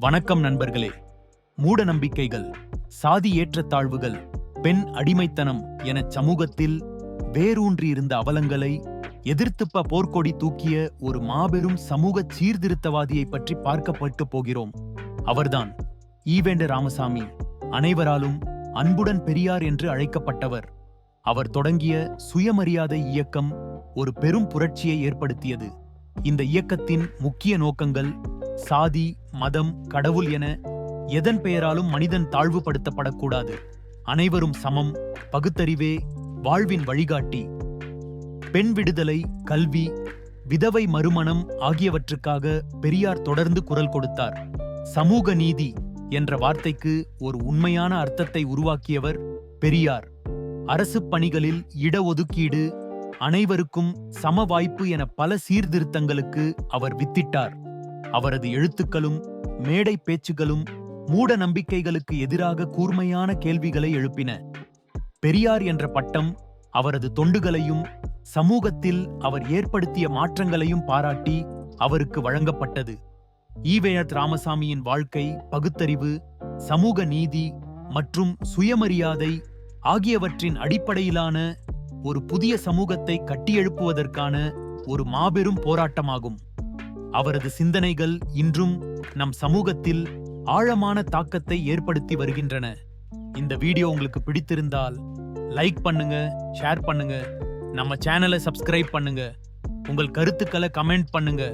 வணக்கம் நண்பர்களே. மூட நம்பிக்கைகள் சாதி ஏற்றத்தாழ்வுகள் பெண் அடிமைத்தனம் என சமூகத்தில் வேரூன்றியிருந்த அவலங்களை எதிர்த்துப்ப போர்க்கொடி தூக்கிய ஒரு மாபெரும் சமூக சீர்திருத்தவாதியை பற்றி பார்க்கப்பட்டு போகிறோம். அவர்தான் ஈவேண்ட ராமசாமி. அனைவராலும் அன்புடன் பெரியார் என்று அழைக்கப்பட்டவர். அவர் தொடங்கிய சுயமரியாதை இயக்கம் ஒரு பெரும் புரட்சியை ஏற்படுத்தியது. இந்த இயக்கத்தின் முக்கிய நோக்கங்கள் சாதி மதம் கடவுள் என எதன் பெயராலும் மனிதன் தாழ்வுபடுத்தப்படக்கூடாது. அனைவரும் சமம் பகுத்தறிவே வாழ்வின் வழிகாட்டி. பெண் விடுதலை கல்வி விதவை மறுமணம் ஆகியவற்றுக்காக பெரியார் தொடர்ந்து குரல் கொடுத்தார். சமூக நீதி என்ற வார்த்தைக்கு ஒரு உண்மையான அர்த்தத்தை உருவாக்கியவர் பெரியார். அரசு பணிகளில் இடஒதுக்கீடு அனைவருக்கும் சம வாய்ப்பு என பல சீர்திருத்தங்களுக்கு அவர் வித்திட்டார். அவரது எழுத்துக்களும் மேடை பேச்சுகளும் மூட நம்பிக்கைகளுக்கு எதிராக கூர்மையான கேள்விகளை எழுப்பின. பெரியார் என்ற பட்டம் அவரது தொண்டுகளையும் சமூகத்தில் அவர் ஏற்படுத்திய மாற்றங்களையும் பாராட்டி அவருக்கு வழங்கப்பட்டது. ஈவேயத் ராமசாமியின் வாழ்க்கை பகுத்தறிவு சமூக நீதி மற்றும் சுயமரியாதை ஆகியவற்றின் அடிப்படையிலான ஒரு புதிய சமூகத்தை கட்டியெழுப்புவதற்கான ஒரு மாபெரும் போராட்டமாகும். அவரது சிந்தனைகள் இன்றும் நம் சமூகத்தில் ஆழமான தாக்கத்தை ஏற்படுத்தி வருகின்றன. இந்த வீடியோ உங்களுக்கு பிடித்திருந்தால் லைக் பண்ணுங்க ஷேர் பண்ணுங்க நம்ம சேனலை சப்ஸ்கிரைப் பண்ணுங்க உங்கள் கருத்துக்களை கமெண்ட் பண்ணுங்க.